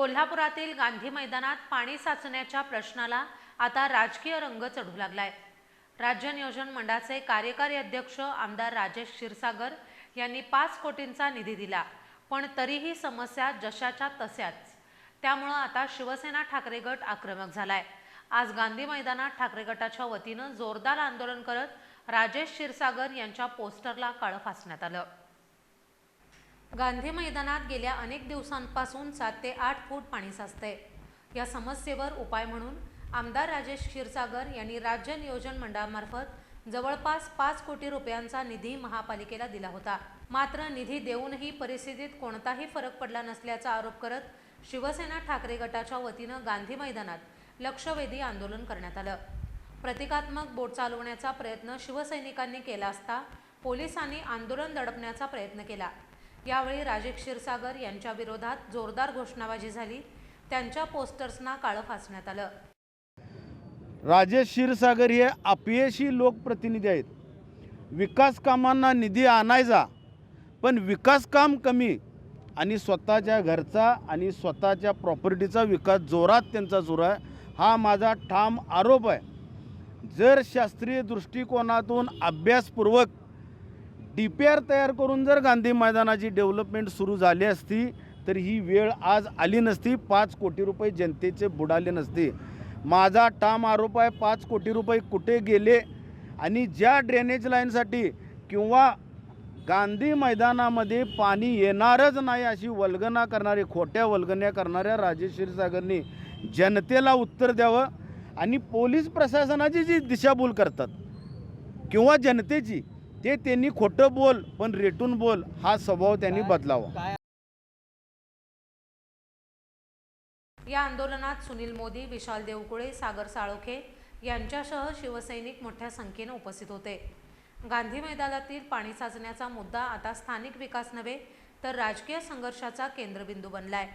कोल्हापुरातील गांधी मैदानात पाणी साचण्याच्या प्रश्नाला आता राजकीय रंग चढू लागलाय. राज्य नियोजन मंडळाचे कार्यकारी अध्यक्ष आमदार राजेश क्षीरसागर यांनी पाच कोटींचा निधी दिला पण तरीही समस्या जशाच्या तशाच. त्यामुळं आता शिवसेना ठाकरे गट आक्रमक झालाय. आज गांधी मैदानात ठाकरे गटाच्या वतीनं जोरदार आंदोलन करत राजेश क्षीरसागर यांच्या पोस्टरला काळं फासण्यात आलं. गांधी मैदानात गेल्या अनेक दिवसांपासून सात ते आठ फूट पाणी साचते या समस्येवर उपाय म्हणून आमदार राजेश क्षीरसागर यांनी राज्य नियोजन मंडळामार्फत जवळपास पाच कोटी रुपयांचा निधी महापालिकेला दिला होता. मात्र निधी देऊनही परिस्थितीत कोणताही फरक पडला नसल्याचा आरोप करत शिवसेना ठाकरे गटाच्या वतीनं गांधी मैदानात लक्षवेधी आंदोलन करण्यात आलं. प्रतिकात्मक बोट चालवण्याचा प्रयत्न शिवसैनिकांनी केला असता पोलिसांनी आंदोलन दडपण्याचा प्रयत्न केला. यावेळी राजेश क्षीरसागर यांच्या विरोधात जोरदार घोषणाबाजी झाली. त्यांच्या पोस्टर्सना काळं फासण्यात आलं. राजेश क्षीरसागर हे अपयशी लोकप्रतिनिधी आहेत. विकास कामांना निधी आणायचा पण विकास काम कमी आणि स्वतःच्या घरचा आणि स्वतःच्या प्रॉपर्टीचा विकास जोरात त्यांचा सुरू आहे. हा माझा ठाम आरोप आहे. जर शास्त्रीय दृष्टिकोनातून अभ्यासपूर्वक डी पी आर तयार करून जर गांधी मैदानाची डेव्हलपमेंट सुरू झाली असती तर ही वेळ आज आली नसती. पाच कोटी रुपये जनतेचे बुडाले नसते. माझा ठाम आरोप आहे पाच कोटी रुपये कुठे गेले? आणि ज्या ड्रेनेज लाईनसाठी किंवा गांधी मैदानामध्ये पाणी येणारच नाही अशी वल्गना करणारे खोट्या वल्गन्या करणाऱ्या राजेश क्षीरसागरनी जनतेला उत्तर द्यावं आणि पोलीस प्रशासनाची जी दिशाभूल करतात किंवा जनतेची ते त्यांनी खोटं बोल पण रेटून बोल हा स्वभाव त्यांनी बदलावा. या आंदोलनात सुनील मोदी विशाल देवकुळे सागर साळोखे यांच्यासह शिवसैनिक मोठ्या संख्येने उपस्थित होते. गांधी मैदानातील पाणी साचण्याचा मुद्दा आता स्थानिक विकास नव्हे तर राजकीय संघर्षाचा केंद्रबिंदू बनलाय.